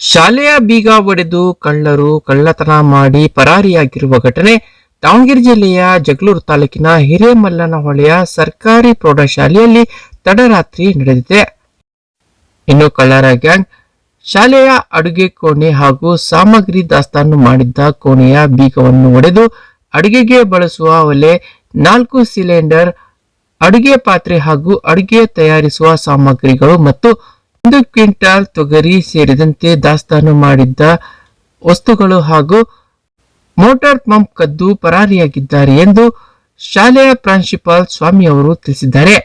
ಶಾಲೆಯ ಬೀಗ ಒಡೆದು ಕಳ್ಳರು ಕಳ್ಳತನ ಮಾಡಿ ಪರಾರಿಯಾಗಿರುವ ಘಟನೆ ದಾವಣಗೆರೆ ಜಿಲ್ಲೆಯ ಜಗಳೂರು ತಾಲೂಕಿನ ಹಿರೇಮಲ್ಲನಹೊಳೆಯ ಸರ್ಕಾರಿ ಪ್ರೌಢಶಾಲೆಯಲ್ಲಿ ತಡರಾತ್ರಿ ನಡೆದಿದೆ. ಇನ್ನು ಕಳ್ಳರ ಗ್ಯಾಂಗ್ ಶಾಲೆಯ ಅಡುಗೆ ಕೋಣೆ ಹಾಗೂ ಸಾಮಗ್ರಿ ದಾಸ್ತಾನು ಮಾಡಿದ್ದ ಕೋಣೆಯ ಬೀಗವನ್ನು ಒಡೆದು ಅಡುಗೆಗೆ ಬಳಸುವ ಒಲೆ, ನಾಲ್ಕು ಸಿಲಿಂಡರ್, ಅಡುಗೆ ಪಾತ್ರೆ ಹಾಗೂ ಅಡುಗೆ ತಯಾರಿಸುವ ಸಾಮಗ್ರಿಗಳು ಮತ್ತು ಒಂದು ಕ್ವಿಂಟಾಲ್ ತೊಗರಿ ಸೇರಿದಂತೆ ದಾಸ್ತಾನು ಮಾಡಿದ್ದ ವಸ್ತುಗಳು ಹಾಗೂ ಮೋಟಾರ್ ಪಂಪ್ ಕದ್ದು ಪರಾರಿಯಾಗಿದ್ದಾರೆ ಎಂದು ಶಾಲೆಯ ಪ್ರಾಂಶುಪಾಲ್ ಸ್ವಾಮಿ ಅವರು ತಿಳಿಸಿದ್ದಾರೆ.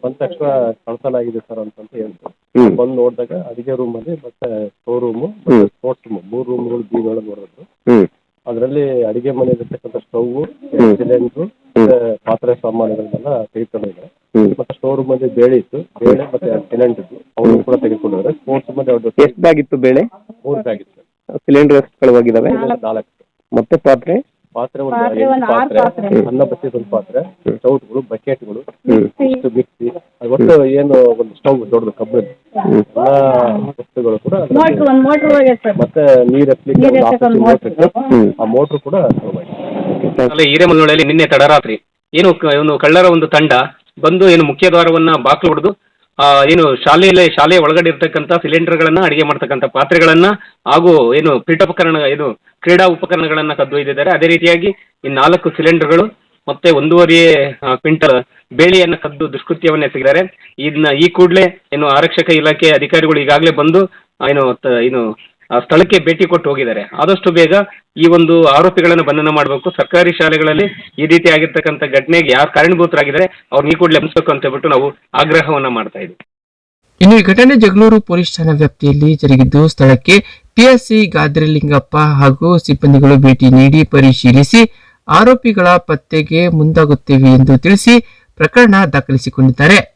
ಬಂದ ತಕ್ಷಣ ಕಳಸಲಾಗಿದೆ ಸರ್ ಅಂತಂತ ಹೇಳ್ತಾರೆ ಬಂದು ನೋಡಿದಾಗ ಅಡಿಗೆ ರೂಮಲ್ಲಿ ಮತ್ತೆ ಸ್ಟೋರ್ ರೂಮ್ ಸ್ಪೋರ್ಟ್ಸ್ ರೂಮ್ ಮೂರು ರೂಮ್ಗಳು ಬೀಗಳು ನೋಡಿದ್ರು ಅದರಲ್ಲಿ ಅಡಿಗೆ ಮನೆಯಲ್ಲಿರ್ತಕ್ಕಂಥ ಸ್ಟವ್. ಸಿಲಿಂಡ್ರು ಮತ್ತೆ ಪಾತ್ರೆ ಸಾಮಾನುಗಳನ್ನೆಲ್ಲ ತೆಗೆದುಕೊಂಡಿದ್ದಾರೆ ಮತ್ತೆ ಸ್ಟೋರ್ ಅಲ್ಲಿ ಬೇಳೆ ಇತ್ತು. ಬೇಳೆ ಮತ್ತೆ ಸಿಲಿಂಡರ್ ಇತ್ತು. ಅವನು ಕೂಡ ತೆಗೆದುಕೊಂಡಿದ್ದಾರೆ. ಸ್ಪೋರ್ಟ್ಸ್ ರೂಮಲ್ಲಿ ಅವರು ಎಷ್ಟು ಬ್ಯಾಗ್ ಇತ್ತು ಬೇಳೆ? ಮೂರು ಬ್ಯಾಗ್ ಇತ್ತು. ಸಿಲಿಂಡರ್ ಎಷ್ಟು ಕಳವಾಗಿದ್ದಾವೆ ನಾಲ್ಕು. ಮತ್ತೆ ಪಾತ್ರೆ? ಪಾತ್ರೆ ಒಂದು ಪಾತ್ರೆ. ಅನ್ನ ಬಸಿದ ಒಂದು ಪಾತ್ರೆ. ಚೌಟ್ಗಳು ಬಕೆಟ್ಗಳು ಮಿಕ್ಸಿ. ಅದು ಒಟ್ಟು ಏನು ಒಂದು ಸ್ಟೌವ್ ದೊಡ್ಡದು ಕಬ್ಬಿಣದ ಎಲ್ಲ ವಸ್ತುಗಳು ಕೂಡ ಅದ್ರಲ್ಲಿ ಮೋಟ್ರ್ ಒಂದು ಮೋಟ್ರ್ ಹೋಗಿದೆ ಸರ್ ಮತ್ತೆ ನೀರ್ ಎತ್ತಲಿಕ್ಕೆ ನೀರ್ ಒಂದು ಎತ್ತಕ್ಕೆ ಒಂದು ಮೋಟ್ರ್ ಇತ್ತು. ಹ್ಮ್. ಆ ಮೋಟ್ರ್ ಕೂಡ ತಗೊಂಡೋಗಿದೆ. ಅಲ್ಲಿ ಹಿರೇಮಲ್ಲೊಳ್ಳೆಯಲ್ಲಿ ನಿನ್ನೆ ತಡರಾತ್ರಿ. ಏನು ಕ- ಏನು ಕಳ್ಳರ ಒಂದು ತಂಡ ಬಂದು ಏನು ಮುಖ್ಯ ದ್ವಾರವನ್ನ ಬಾಕ್ಲು ಹೊಡೆದು ಆ, ಏನು ಶಾಲೆಯಲ್ಲೇ ಶಾಲೆಯ ಒಳಗಡೆ ಇರ್ತಕ್ಕಂಥ ಸಿಲಿಂಡರ್ಗಳನ್ನ ಅಡಿಗೆ ಮಾಡ್ತಕ್ಕಂಥ ಪಾತ್ರೆಗಳನ್ನ ಹಾಗೂ ಏನು ಪೀಠೋಪಕರಣ ಏನು ಕ್ರೀಡಾ ಉಪಕರಣಗಳನ್ನ ಕದ್ದೊಯ್ದಿದ್ದಾರೆ ಅದೇ ರೀತಿಯಾಗಿ ಈ ನಾಲ್ಕು ಸಿಲಿಂಡರ್ಗಳು ಮತ್ತೆ ಒಂದೂವರೆ ಕ್ವಿಂಟಲ್ ಬೇಳೆಯನ್ನ ಕದ್ದು ದುಷ್ಕೃತ್ಯವನ್ನ ಎಸಗಿದ್ದಾರೆ. ಇದನ್ನ ಈ ಕೂಡಲೇ ಏನು ಆರಕ್ಷಕ ಇಲಾಖೆ ಅಧಿಕಾರಿಗಳು ಈಗಾಗಲೇ ಬಂದು ಏನು ಏನು ಸ್ಥಳಕ್ಕೆ ಭೇಟಿ ಕೊಟ್ಟು ಹೋಗಿದ್ದಾರೆ. ಆದಷ್ಟು ಬೇಗ ಈ ಒಂದು ಆರೋಪಿಗಳನ್ನು ಬಂಧನ ಮಾಡಬೇಕು. ಸರ್ಕಾರಿ ಶಾಲೆಗಳಲ್ಲಿ ಈ ರೀತಿ ಆಗಿರ್ತಕ್ಕಂಥ ಘಟನೆಗೆ ಯಾರು ಕಾರಣಭೂತರಾಗಿದ್ದಾರೆ, ಅವ್ರನ್ನ ಈ ಕೂಡಲೇ ಬಂಧಿಸಬೇಕು ಅಂತ ಹೇಳ್ಬಿಟ್ಟು ನಾವು ಆಗ್ರಹವನ್ನ ಮಾಡ್ತಾ ಇದ್ದೀವಿ. ಇನ್ನು ಈ ಘಟನೆ ಜಗಳೂರು ಪೊಲೀಸ್ ಠಾಣಾ ವ್ಯಾಪ್ತಿಯಲ್ಲಿ ಜರುಗಿದ್ದು, ಸ್ಥಳಕ್ಕೆ ಪಿಎಸ್ಸಿ ಗಾದ್ರಿಲಿಂಗಪ್ಪ ಹಾಗೂ ಸಿಬ್ಬಂದಿಗಳು ಭೇಟಿ ನೀಡಿ ಪರಿಶೀಲಿಸಿ, ಆರೋಪಿಗಳ ಪತ್ತೆಗೆ ಮುಂದಾಗುತ್ತೇವೆ ಎಂದು ತಿಳಿಸಿ ಪ್ರಕರಣ ದಾಖಲಿಸಿಕೊಂಡಿದ್ದಾರೆ.